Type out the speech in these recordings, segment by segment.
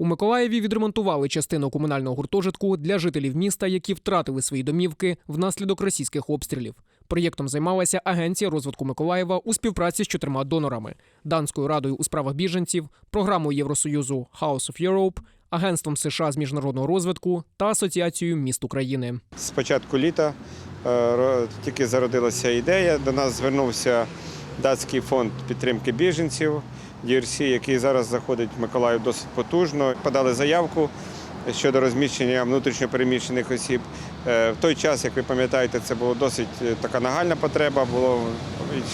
У Миколаєві відремонтували частину комунального гуртожитку для жителів міста, які втратили свої домівки внаслідок російських обстрілів. Проєктом займалася Агенція розвитку Миколаєва у співпраці з чотирма донорами: Данською радою у справах біженців, програмою Євросоюзу House of Europe, Агентством США з міжнародного розвитку та Асоціацією міст України. З початку літа е, тільки зародилася ідея. До нас звернувся датський фонд підтримки біженців DRC, який зараз заходить в Миколаїв досить потужно. Подали заявку щодо розміщення внутрішньопереміщених осіб. Е, В той час, як ви пам'ятаєте, це була досить е, така нагальна потреба. Було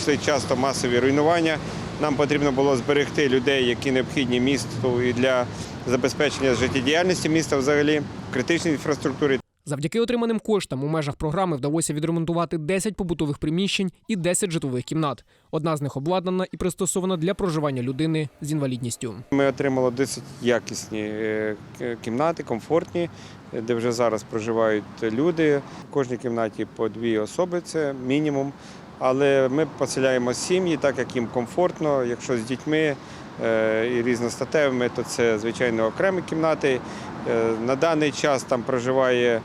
йшли часто масові руйнування. Нам потрібно було зберегти людей, які необхідні місту і для забезпечення життєдіяльності міста взагалі, критичної інфраструктури. Завдяки отриманим коштам у межах програми вдалося відремонтувати 10 побутових приміщень і 10 житлових кімнат. Одна з них обладнана і пристосована для проживання людини з інвалідністю. Ми отримали досить якісні е, кімнати, комфортні, де вже зараз проживають люди. В кожній кімнаті по дві особи це мінімум. Але ми поселяємо сім'ї, так як їм комфортно. Якщо з дітьми і різностатевими, то це звичайно окремі кімнати. Е, На даний час там проживає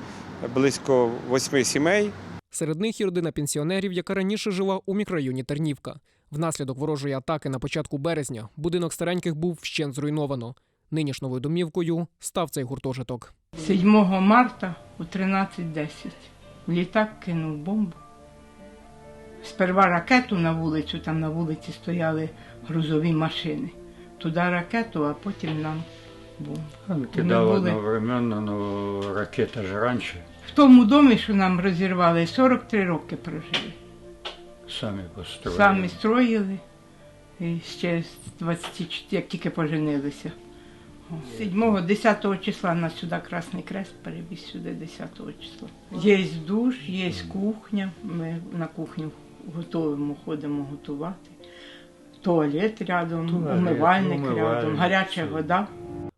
близько восьми сімей. Серед них і родина пенсіонерів, яка раніше жила у мікрорайоні Тернівка. Внаслідок ворожої атаки на початку березня будинок стареньких був вщент зруйновано. Нині ж новою домівкою став цей гуртожиток. 7 марта у 13.10 літак кинув бомбу. Сперва ракету на вулицю, там на вулиці стояли грузові машини. Туди ракету, а потім нам бомбу. Он Ми були одновременно, но ракета же раньше. в тому домі, що нам розірвали, 43 роки прожили. Сами построили. Самі строїли і ще з 24, як тільки поженилися. 7-10 числа нас сюди Красний Крест перевіз сюди 10-го числа. Є душ, є кухня. Ми на кухню готуємо, ходимо готувати. Туалет рядом, Туалет, умивальник умивальник, рядом, гаряча вода.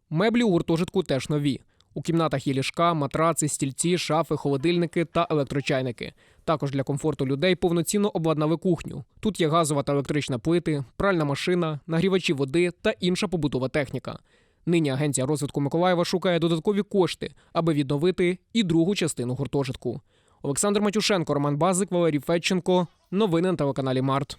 Меблі у гуртожитку теж нові. У кімнатах є ліжка, матраци, стільці, шафи, холодильники та електрочайники. Також для комфорту людей повноцінно обладнали кухню. Тут є газова та електрична плити, пральна машина, нагрівачі води та інша побутова техніка. Нині агенція розвитку Миколаєва шукає додаткові кошти, аби відновити і другу частину гуртожитку. Олександр Матюшенко, Роман Базик, Валерій Федченко. Новини на телеканалі Март.